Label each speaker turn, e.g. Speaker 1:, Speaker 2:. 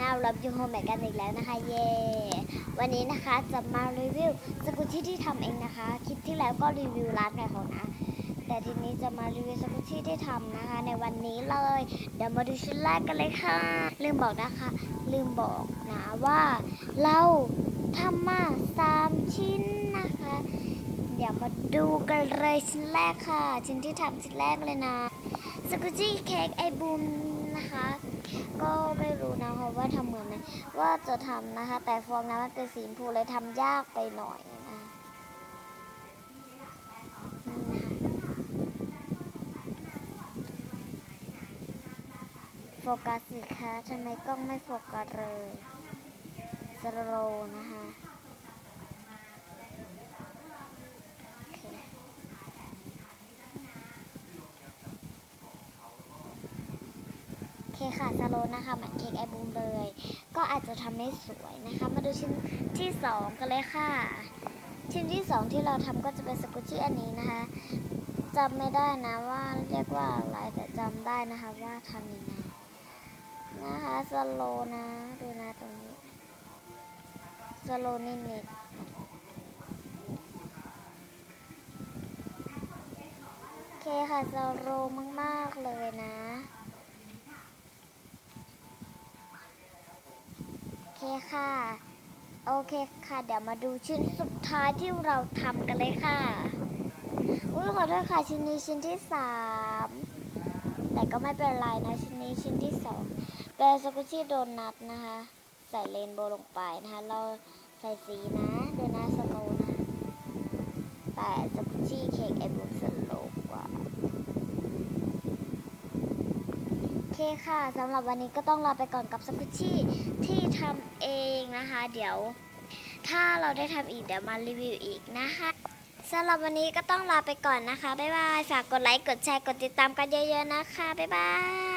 Speaker 1: น่ารับยูโฮมแกันอีกแล้วนะคะ เย่วันนี้นะคะจะมารีวิวสกุชชี่ที่ทำเองนะคะ คลิปที่แล้วก็รีวิวร้านขายของนะ แต่ทีนี้จะมารีวิวสกุชชี่ที่ทำนะคะ ในวันนี้เลย เดี๋ยวมาดูชิ้นแรกกันเลยค่ะ ลืมบอกนะคะ ลืมบอกนะว่า เราทำมาสามชิ้นนะคะ เดี๋ยวมาดูกันเลยชิ้นแรกค่ะ ชิ้นที่ทำชิ้นแรกเลยนะสกุชี่เค้กไอบุมนะคะ ก็ไม่รู้ นะคะว่าทำเหมือนไหมว่าจะทำนะคะ แต่ฟองน้ำมันเป็นสีชมพูเลยทำยากไปหน่อยนะโฟกัสสิคะทำไมกล้องไม่โฟกัสเลยสโลนะคะ เคค่ะสโลนะคะเหมือนเค้กไอบูมเลย ก็อาจจะทำไม่สวยนะคะ มาดูชิ้นที่สองกันเลยค่ะ ชิ้นที่สองที่เราทำก็จะเป็นสกุชชี่อันนี้นะคะจำไม่ได้นะว่าเรียกว่าอะไรแต่จำได้นะคะว่าทำยังไงนะคะสโลนะดูนะตรงนี้สโลนิดๆโอเคค่ะสโลมาก ๆ เลยนะ เคค่ะ โอเคค่ะ เดี๋ยวมาดูชิ้นสุดท้ายที่เราทำกันเลยค่ะ อุ้ยขอโทษค่ะชิ้นนี้ชิ้นที่สามแต่ก็ไม่เป็นไรนะชิ้นนี้ชิ้นที่สองเป็นสกุชชี่โดนัทนะคะ ใส่เรนโบลงไปนะคะ เราใส่สีนะดูนะสโลว์นะแต่สกุชชี่เค้กไอบุมสโลว์กว่า โอ เคค่ะสำหรับวันนี้ก็ต้องลาไปก่อนกับสกุชชี่ที่ทำเองนะคะ เดี๋ยว ถ้าเราได้ทำอีกเดี๋ยวมารีวิวอีกนะคะสำหรับวันนี้ก็ต้องลาไปก่อนนะคะ บ๊ายบาย ฝากกดไลค์ กดแชร์ กดติดตามกันเยอะๆนะคะ บ๊ายบาย